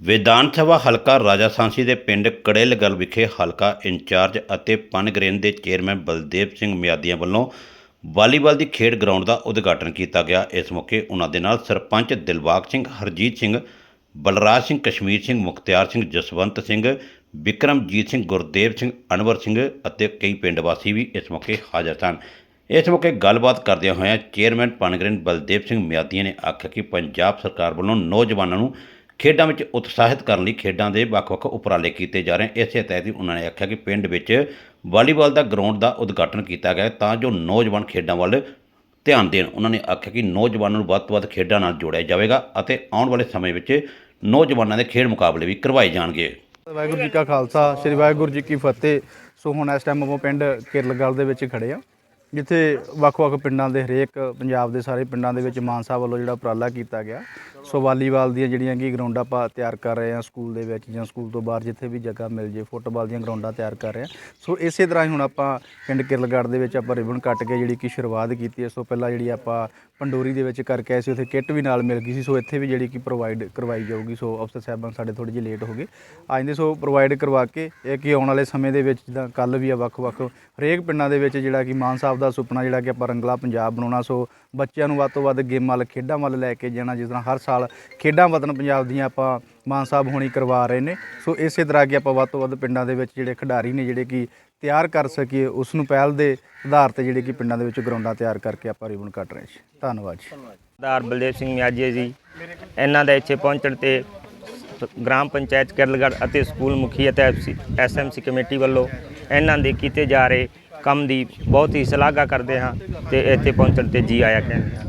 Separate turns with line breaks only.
ਵਿਧਾਨ ਸਭਾ ਹਲਕਾ ਰਾਜਾ ਸਾਂਸੀ ਦੇ ਪਿੰਡ ਕੜੇਲਗਲ ਵਿਖੇ ਹਲਕਾ ਇੰਚਾਰਜ ਅਤੇ ਪਨਗਰੇਨ ਦੇ ਚੇਅਰਮੈਨ ਬਲਦੇਵ ਸਿੰਘ ਮਿਆਦੀਆਂ ਵੱਲੋਂ ਵਾਲੀਬਾਲ ਦੀ ਖੇਡ ਗਰਾਊਂਡ ਦਾ ਉਦਘਾਟਨ ਕੀਤਾ ਗਿਆ। ਇਸ ਮੌਕੇ ਉਹਨਾਂ ਦੇ ਨਾਲ ਸਰਪੰਚ ਦਿਲਬਾਗ ਸਿੰਘ, ਹਰਜੀਤ ਸਿੰਘ, ਬਲਰਾਜ ਸਿੰਘ, ਕਸ਼ਮੀਰ ਸਿੰਘ, ਮੁਖਤਿਆਰ ਸਿੰਘ, ਜਸਵੰਤ ਸਿੰਘ, ਵਿਕਰਮਜੀਤ ਸਿੰਘ, ਗੁਰਦੇਵ ਸਿੰਘ, ਅਨਵਰ ਸਿੰਘ ਅਤੇ ਕਈ ਪਿੰਡ ਵਾਸੀ ਵੀ ਇਸ ਮੌਕੇ ਹਾਜ਼ਰ ਸਨ। ਇਸ ਮੌਕੇ ਗੱਲਬਾਤ ਕਰਦਿਆਂ ਹੋਇਆਂ ਚੇਅਰਮੈਨ ਪਨਗਰੇਨ ਬਲਦੇਵ ਸਿੰਘ ਮਿਆਦੀਆਂ ਨੇ ਆਖਿਆ ਕਿ ਪੰਜਾਬ ਸਰਕਾਰ ਵੱਲੋਂ ਨੌਜਵਾਨਾਂ ਨੂੰ ਖੇਡਾਂ ਵਿੱਚ ਉਤਸ਼ਾਹਿਤ ਕਰਨ ਲਈ ਖੇਡਾਂ ਦੇ ਵੱਖ-ਵੱਖ ਉਪਰਾਲੇ ਕੀਤੇ ਜਾ ਰਹੇ ਹਨ। ਇਸੇ ਤਹਿਤ ਹੀ ਉਹਨਾਂ ਨੇ ਆਖਿਆ ਕਿ ਪਿੰਡ ਵਿੱਚ ਵਾਲੀਬਾਲ ਦਾ ਗਰਾਊਂਡ ਦਾ ਉਦਘਾਟਨ ਕੀਤਾ ਗਿਆ ਤਾਂ ਜੋ ਨੌਜਵਾਨ ਖੇਡਾਂ ਵੱਲ ਧਿਆਨ ਦੇਣ। ਉਹਨਾਂ ਨੇ ਆਖਿਆ ਕਿ ਨੌਜਵਾਨਾਂ ਨੂੰ ਵੱਧ ਤੋਂ ਵੱਧ ਖੇਡਾਂ ਨਾਲ ਜੋੜਿਆ ਜਾਵੇਗਾ ਅਤੇ ਆਉਣ ਵਾਲੇ ਸਮੇਂ ਵਿੱਚ ਨੌਜਵਾਨਾਂ ਦੇ ਖੇਡ ਮੁਕਾਬਲੇ ਵੀ ਕਰਵਾਏ ਜਾਣਗੇ।
ਵਾਹਿਗੁਰੂ ਜੀ ਕਾ ਖਾਲਸਾ, ਸ੍ਰੀ ਵਾਹਿਗੁਰੂ ਜੀ ਕੀ ਫਤਿਹ। ਸੋ ਹੁਣ ਇਸ ਟਾਈਮ ਆਪਾਂ ਪਿੰਡ ਕਿਰਲਗਲ ਦੇ ਵਿੱਚ ਖੜੇ ਆ ਜਿੱਥੇ ਵੱਖ-ਵੱਖ ਪਿੰਡਾਂ ਦੇ ਹਰੇਕ ਪੰਜਾਬ ਦੇ ਸਾਰੇ ਪਿੰਡਾਂ ਦੇ ਵਿੱਚ ਮਾਨ ਸਾਹਿਬ ਵੱਲੋਂ ਜਿਹੜਾ ਉਪਰਾਲਾ ਕੀਤਾ ਗਿਆ, ਸੋ ਵਾਲੀਬਾਲ ਦੀਆਂ ਜਿਹੜੀਆਂ ਕਿ ਗਰਾਊਂਡਾਂ ਆਪਾਂ ਤਿਆਰ ਕਰ ਰਹੇ ਹਾਂ ਸਕੂਲ ਦੇ ਵਿੱਚ ਜਾਂ ਸਕੂਲ ਤੋਂ ਬਾਹਰ ਜਿੱਥੇ ਵੀ ਜਗ੍ਹਾ ਮਿਲ ਜੇ, ਫੁੱਟਬਾਲ ਦੀਆਂ ਗਰਾਊਂਡਾਂ ਤਿਆਰ ਕਰ ਰਹੇ ਹਾਂ। ਸੋ ਇਸੇ ਤਰ੍ਹਾਂ ਹੀ ਹੁਣ ਆਪਾਂ ਪਿੰਡ ਕਿਰਲਗੜ੍ਹ ਦੇ ਵਿੱਚ ਆਪਾਂ ਰਿਬਨ ਕੱਟ ਕੇ ਜਿਹੜੀ ਕਿ ਸ਼ੁਰੂਆਤ ਕੀਤੀ ਹੈ, ਸੋ ਪਹਿਲਾਂ ਜਿਹੜੀ ਆਪਾਂ ਪੰਡੋਰੀ ਦੇ ਵਿੱਚ ਕਰਕੇ ਆਏ ਸੀ, ਉੱਥੇ ਕਿੱਟ ਵੀ ਨਾਲ ਮਿਲ ਗਈ ਸੀ, ਸੋ ਇੱਥੇ ਵੀ ਜਿਹੜੀ ਕਿ ਪ੍ਰੋਵਾਈਡ ਕਰਵਾਈ ਜਾਊਗੀ, ਸੋ ਅਫਸਰ ਸਾਹਿਬਾਨ ਸਾਡੇ ਥੋੜੀ ਜਿਹੀ ਲੇਟ ਹੋ ਗਏ। ਅੱਜ ਦੇ ਸੋ ਪ੍ਰੋਵਾਈਡ ਕਰਵਾ ਕੇ ਇਹ ਕਿ ਆਉਣ ਵਾਲੇ ਸਮੇਂ ਦੇ ਵਿੱਚ ਜਿੱਦਾਂ ਕੱਲ ਵੀ ਆ ਵੱਖ-ਵੱਖ ਹਰੇਕ ਪਿੰਡਾਂ ਦੇ ਵਿੱਚ ਜਿਹੜਾ ਕਿ ਮਾਨ ਸਾਹਿਬ ਦਾ ਸੁਪਨਾ ਜਿਹੜਾ ਕਿ ਆਪਾਂ ਰੰਗਲਾ ਪੰਜਾਬ ਬਣਾਉਣਾ, ਸੋ ਬੱਚਿਆਂ ਨੂੰ ਵੱਧ ਤੋਂ ਵੱਧ ਗੇਮਾਂ ਵੱਲ, ਖੇਡਾਂ ਵੱਲ ਲੈ ਕੇ ਜਾਣਾ, ਜਿਸ ਤਰ੍ਹਾਂ ਹਰ ਸਾਲ ਖੇਡਾਂ ਵਤਨ ਪੰਜਾਬ ਦੀਆਂ ਆਪਾਂ ਮਾਨ ਸਾਹਿਬ ਹੋਣੀ ਕਰਵਾ ਰਹੇ ਨੇ। ਸੋ ਇਸੇ ਤਰ੍ਹਾਂ ਕਿ ਆਪਾਂ ਵੱਧ ਤੋਂ ਵੱਧ ਪਿੰਡਾਂ ਦੇ ਵਿੱਚ ਜਿਹੜੇ ਖਿਡਾਰੀ ਨੇ, ਜਿਹੜੇ ਕਿ ਤਿਆਰ ਕਰ ਸਕੀਏ, ਉਸ ਨੂੰ ਪਹਿਲ ਦੇ ਆਧਾਰ ਤੇ ਜਿਹੜੇ ਕਿ ਪਿੰਡਾਂ ਦੇ ਵਿੱਚ ਗਰਾਊਂਡਾਂ ਤਿਆਰ ਕਰਕੇ ਆਪਾਂ ਰਿਬਨ ਕੱਟ ਰਹੇ ਜੀ ਧੰਨਵਾਦ ਜੀ।
ਸਰਦਾਰ ਬਲਦੇਵ ਸਿੰਘ ਮਿਆਜੀ ਜੀ, ਇਹਨਾਂ ਦੇ ਇੱਥੇ ਪਹੁੰਚਣ ਤੇ ਗ੍ਰਾਮ ਪੰਚਾਇਤ ਕਿਰਲਗੜ੍ਹ ਅਤੇ ਸਕੂਲ ਮੁਖੀ ਅਤੇ ਐਸਐਮਸੀ ਕਮੇਟੀ ਵੱਲੋਂ ਇਹਨਾਂ ਦੇ ਕੀਤੇ ਜਾ ਰਹੇ ਕੰਮ ਦੀ ਬਹੁਤ ਹੀ ਸ਼ਲਾਘਾ ਕਰਦੇ ਹਾਂ ਤੇ ਇੱਥੇ ਪਹੁੰਚਣ ਤੇ ਜੀ ਆਇਆ ਕਹਿੰਦੇ ਹਾਂ।